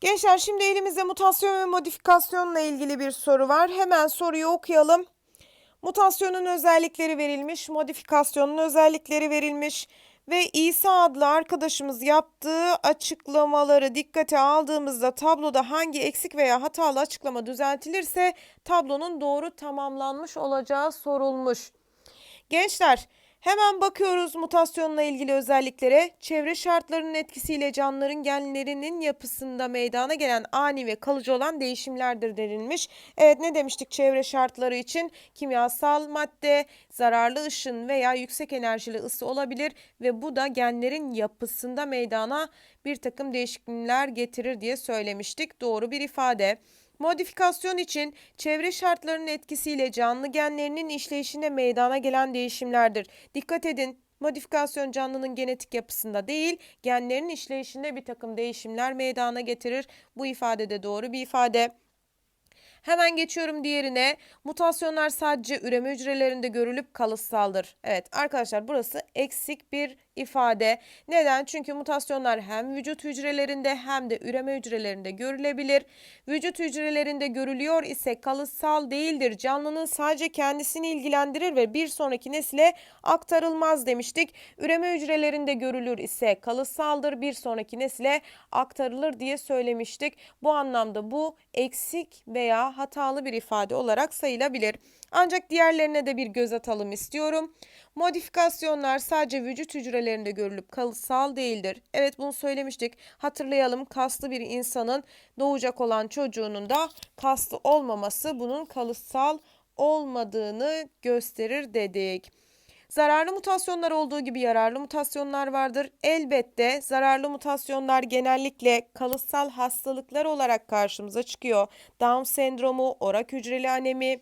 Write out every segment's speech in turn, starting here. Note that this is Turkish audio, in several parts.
Gençler şimdi elimizde mutasyon ve modifikasyonla ilgili bir soru var. Hemen soruyu okuyalım. Mutasyonun özellikleri verilmiş, modifikasyonun özellikleri verilmiş ve İsa adlı arkadaşımız yaptığı açıklamaları dikkate aldığımızda tabloda hangi eksik veya hatalı açıklama düzeltilirse tablonun doğru tamamlanmış olacağı sorulmuş. Gençler hemen bakıyoruz mutasyonla ilgili özelliklere. Çevre şartlarının etkisiyle canlıların genlerinin yapısında meydana gelen ani ve kalıcı olan değişimlerdir denilmiş. Evet ne demiştik çevre şartları için? Kimyasal madde, zararlı ışın veya yüksek enerjili ısı olabilir ve bu da genlerin yapısında meydana bir takım değişiklikler getirir diye söylemiştik. Doğru bir ifade. Modifikasyon için çevre şartlarının etkisiyle canlı genlerinin işleyişinde meydana gelen değişimlerdir. Dikkat edin, modifikasyon canlının genetik yapısında değil, genlerin işleyişinde bir takım değişimler meydana getirir. Bu ifade de doğru bir ifade. Hemen geçiyorum diğerine. Mutasyonlar sadece üreme hücrelerinde görülüp kalıtsaldır. Evet arkadaşlar burası eksik bir ifade. Neden? Çünkü mutasyonlar hem vücut hücrelerinde hem de üreme hücrelerinde görülebilir. Vücut hücrelerinde görülüyor ise kalıtsal değildir. Canlının sadece kendisini ilgilendirir ve bir sonraki nesile aktarılmaz demiştik. Üreme hücrelerinde görülür ise kalıtsaldır. Bir sonraki nesile aktarılır diye söylemiştik. Bu anlamda bu eksik veya hatalı bir ifade olarak sayılabilir. Ancak diğerlerine de bir göz atalım istiyorum. Modifikasyonlar sadece vücut hücrelerinde görülüp kalıtsal değildir. Evet bunu söylemiştik. Hatırlayalım kaslı bir insanın doğacak olan çocuğunun da kaslı olmaması bunun kalıtsal olmadığını gösterir dedik. Zararlı mutasyonlar olduğu gibi yararlı mutasyonlar vardır. Elbette zararlı mutasyonlar genellikle kalıtsal hastalıklar olarak karşımıza çıkıyor. Down sendromu, orak hücreli anemi,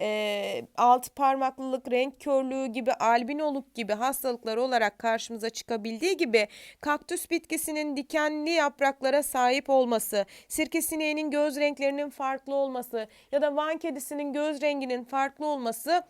e, alt parmaklılık, renk körlüğü gibi, albinoluk gibi hastalıklar olarak karşımıza çıkabildiği gibi kaktüs bitkisinin dikenli yapraklara sahip olması, sirkesineğinin göz renklerinin farklı olması ya da van kedisinin göz renginin farklı olması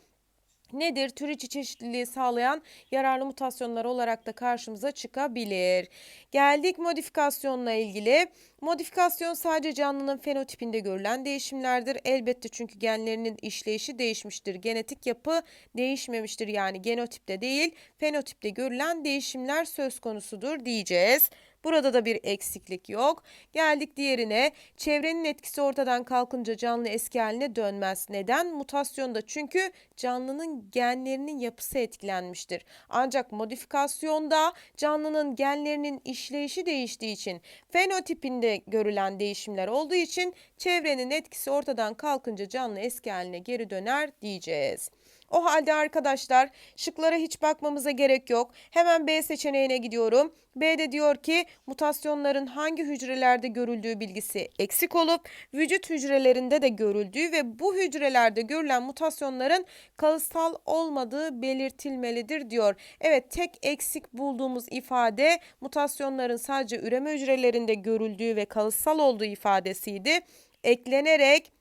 nedir? Tür içi çeşitliliği sağlayan yararlı mutasyonlar olarak da karşımıza çıkabilir. Geldik modifikasyonla ilgili. Modifikasyon sadece canlının fenotipinde görülen değişimlerdir. Elbette çünkü genlerinin işleyişi değişmiştir. Genetik yapı değişmemiştir. Yani genotipte değil, fenotipte görülen değişimler söz konusudur diyeceğiz. Burada da bir eksiklik yok. Geldik diğerine. Çevrenin etkisi ortadan kalkınca canlı eski haline dönmez. Neden? Mutasyonda çünkü canlının genlerinin yapısı etkilenmiştir. Ancak modifikasyonda canlının genlerinin işleyişi değiştiği için fenotipinde görülen değişimler olduğu için çevrenin etkisi ortadan kalkınca canlı eski haline geri döner diyeceğiz. O halde arkadaşlar şıklara hiç bakmamıza gerek yok. Hemen B seçeneğine gidiyorum. B'de diyor ki mutasyonların hangi hücrelerde görüldüğü bilgisi eksik olup vücut hücrelerinde de görüldüğü ve bu hücrelerde görülen mutasyonların kalıtsal olmadığı belirtilmelidir diyor. Evet tek eksik bulduğumuz ifade mutasyonların sadece üreme hücrelerinde görüldüğü ve kalıtsal olduğu ifadesiydi. Eklenerek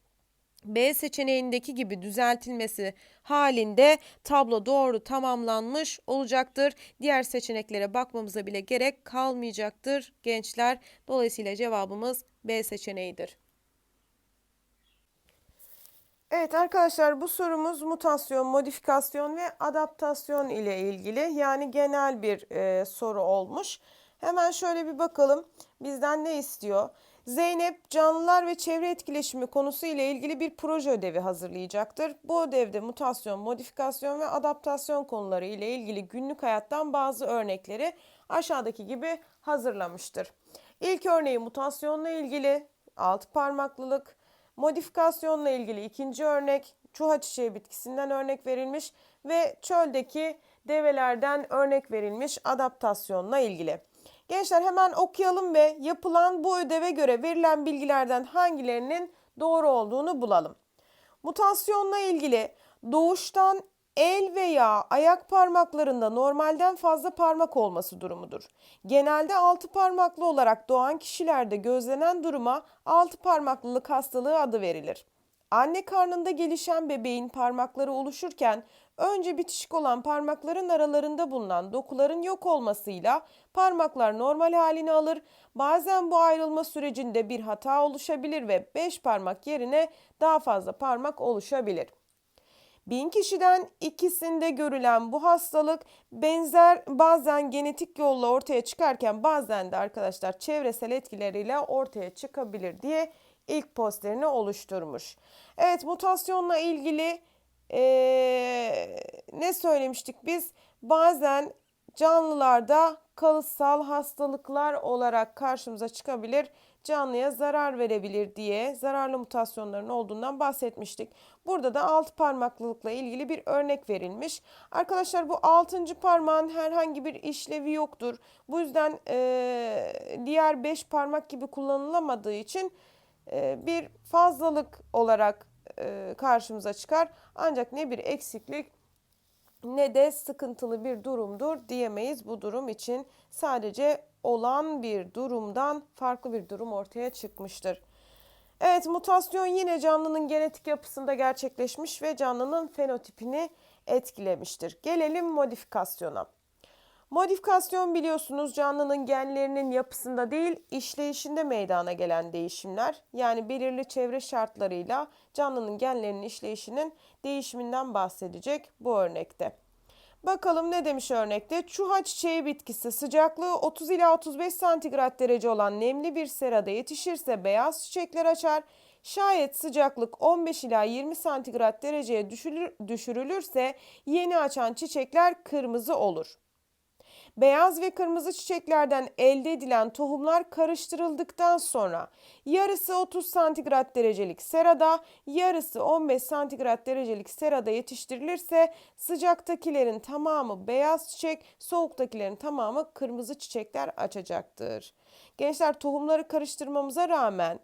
B seçeneğindeki gibi düzeltilmesi halinde tablo doğru tamamlanmış olacaktır. Diğer seçeneklere bakmamıza bile gerek kalmayacaktır gençler. Dolayısıyla cevabımız B seçeneğidir. Evet arkadaşlar bu sorumuz mutasyon, modifikasyon ve adaptasyon ile ilgili yani genel bir e, soru olmuş. Hemen şöyle bir bakalım bizden ne istiyor? Zeynep canlılar ve çevre etkileşimi konusu ile ilgili bir proje ödevi hazırlayacaktır. Bu ödevde mutasyon, modifikasyon ve adaptasyon konuları ile ilgili günlük hayattan bazı örnekleri aşağıdaki gibi hazırlamıştır. İlk örneği mutasyonla ilgili alt parmaklılık, modifikasyonla ilgili ikinci örnek çuha çiçeği bitkisinden örnek verilmiş ve çöldeki develerden örnek verilmiş adaptasyonla ilgili. Gençler hemen okuyalım ve yapılan bu ödeve göre verilen bilgilerden hangilerinin doğru olduğunu bulalım. Mutasyonla ilgili doğuştan el veya ayak parmaklarında normalden fazla parmak olması durumudur. Genelde altı parmaklı olarak doğan kişilerde gözlenen duruma altı parmaklılık hastalığı adı verilir. Anne karnında gelişen bebeğin parmakları oluşurken Önce bitişik olan parmakların aralarında bulunan dokuların yok olmasıyla parmaklar normal halini alır. Bazen bu ayrılma sürecinde bir hata oluşabilir ve 5 parmak yerine daha fazla parmak oluşabilir. Bin kişiden ikisinde görülen bu hastalık benzer bazen genetik yolla ortaya çıkarken bazen de arkadaşlar çevresel etkileriyle ortaya çıkabilir diye ilk posterini oluşturmuş. Evet mutasyonla ilgili eee, ne söylemiştik biz? Bazen canlılarda kalıtsal hastalıklar olarak karşımıza çıkabilir, canlıya zarar verebilir diye zararlı mutasyonların olduğundan bahsetmiştik. Burada da alt parmaklılıkla ilgili bir örnek verilmiş. Arkadaşlar bu altıncı parmağın herhangi bir işlevi yoktur. Bu yüzden eee, diğer beş parmak gibi kullanılamadığı için e, bir fazlalık olarak e, karşımıza çıkar. Ancak ne bir eksiklik ne de sıkıntılı bir durumdur diyemeyiz bu durum için. Sadece olan bir durumdan farklı bir durum ortaya çıkmıştır. Evet mutasyon yine canlının genetik yapısında gerçekleşmiş ve canlının fenotipini etkilemiştir. Gelelim modifikasyona. Modifikasyon biliyorsunuz canlının genlerinin yapısında değil işleyişinde meydana gelen değişimler. Yani belirli çevre şartlarıyla canlının genlerinin işleyişinin değişiminden bahsedecek bu örnekte. Bakalım ne demiş örnekte? Çuha çiçeği bitkisi sıcaklığı 30 ila 35 santigrat derece olan nemli bir serada yetişirse beyaz çiçekler açar. Şayet sıcaklık 15 ila 20 santigrat dereceye düşürülür, düşürülürse yeni açan çiçekler kırmızı olur. Beyaz ve kırmızı çiçeklerden elde edilen tohumlar karıştırıldıktan sonra yarısı 30 santigrat derecelik serada, yarısı 15 santigrat derecelik serada yetiştirilirse sıcaktakilerin tamamı beyaz çiçek, soğuktakilerin tamamı kırmızı çiçekler açacaktır. Gençler tohumları karıştırmamıza rağmen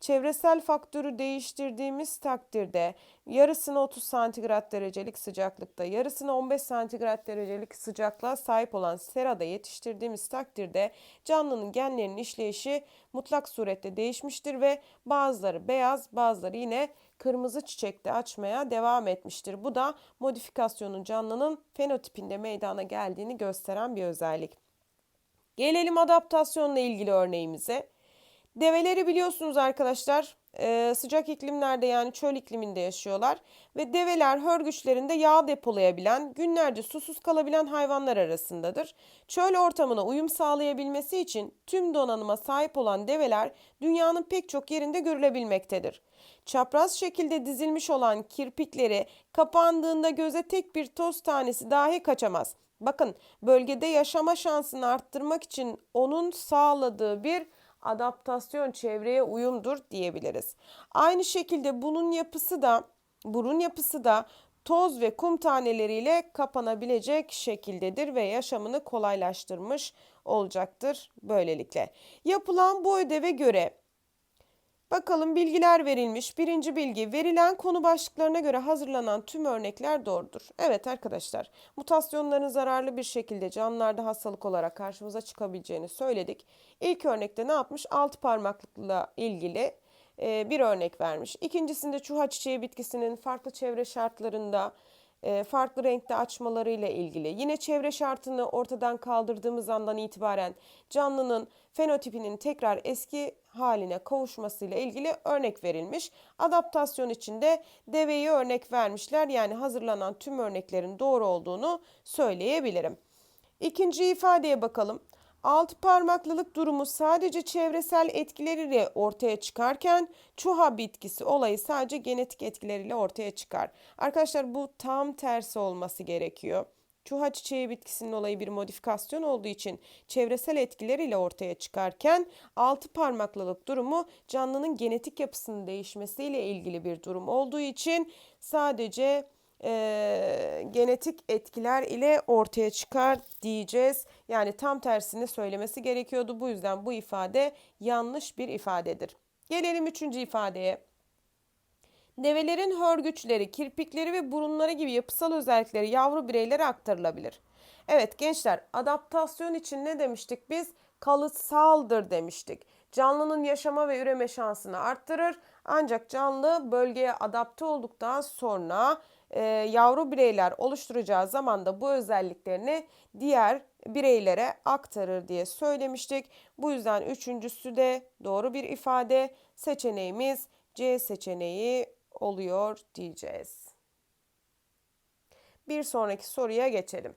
Çevresel faktörü değiştirdiğimiz takdirde yarısını 30 santigrat derecelik sıcaklıkta, yarısını 15 santigrat derecelik sıcaklığa sahip olan serada yetiştirdiğimiz takdirde canlının genlerinin işleyişi mutlak surette değişmiştir ve bazıları beyaz, bazıları yine kırmızı çiçekte açmaya devam etmiştir. Bu da modifikasyonun canlının fenotipinde meydana geldiğini gösteren bir özellik. Gelelim adaptasyonla ilgili örneğimize. Develeri biliyorsunuz arkadaşlar e, sıcak iklimlerde yani çöl ikliminde yaşıyorlar ve develer hörgüçlerinde yağ depolayabilen, günlerce susuz kalabilen hayvanlar arasındadır. Çöl ortamına uyum sağlayabilmesi için tüm donanıma sahip olan develer dünyanın pek çok yerinde görülebilmektedir. Çapraz şekilde dizilmiş olan kirpikleri kapandığında göze tek bir toz tanesi dahi kaçamaz. Bakın bölgede yaşama şansını arttırmak için onun sağladığı bir adaptasyon çevreye uyumdur diyebiliriz. Aynı şekilde bunun yapısı da burun yapısı da toz ve kum taneleriyle kapanabilecek şekildedir ve yaşamını kolaylaştırmış olacaktır böylelikle. Yapılan bu ödeve göre Bakalım bilgiler verilmiş. Birinci bilgi verilen konu başlıklarına göre hazırlanan tüm örnekler doğrudur. Evet arkadaşlar mutasyonların zararlı bir şekilde canlılarda hastalık olarak karşımıza çıkabileceğini söyledik. İlk örnekte ne yapmış? Alt parmaklıkla ilgili bir örnek vermiş. İkincisinde çuha çiçeği bitkisinin farklı çevre şartlarında farklı renkte açmalarıyla ilgili. Yine çevre şartını ortadan kaldırdığımız andan itibaren canlının fenotipinin tekrar eski haline kavuşmasıyla ilgili örnek verilmiş. Adaptasyon için de deveyi örnek vermişler. Yani hazırlanan tüm örneklerin doğru olduğunu söyleyebilirim. İkinci ifadeye bakalım. Altı parmaklılık durumu sadece çevresel etkileriyle ortaya çıkarken çuha bitkisi olayı sadece genetik etkileriyle ortaya çıkar. Arkadaşlar bu tam tersi olması gerekiyor. Çuha çiçeği bitkisinin olayı bir modifikasyon olduğu için çevresel etkileriyle ortaya çıkarken altı parmaklılık durumu canlının genetik yapısının değişmesiyle ilgili bir durum olduğu için sadece e, genetik etkiler ile ortaya çıkar diyeceğiz. Yani tam tersini söylemesi gerekiyordu. Bu yüzden bu ifade yanlış bir ifadedir. Gelelim üçüncü ifadeye. Develerin hörgüçleri, kirpikleri ve burunları gibi yapısal özellikleri yavru bireylere aktarılabilir. Evet gençler adaptasyon için ne demiştik biz? Kalıtsaldır demiştik. Canlının yaşama ve üreme şansını arttırır. Ancak canlı bölgeye adapte olduktan sonra e, yavru bireyler oluşturacağı zaman da bu özelliklerini diğer bireylere aktarır diye söylemiştik. Bu yüzden üçüncüsü de doğru bir ifade. Seçeneğimiz C seçeneği oluyor diyeceğiz. Bir sonraki soruya geçelim.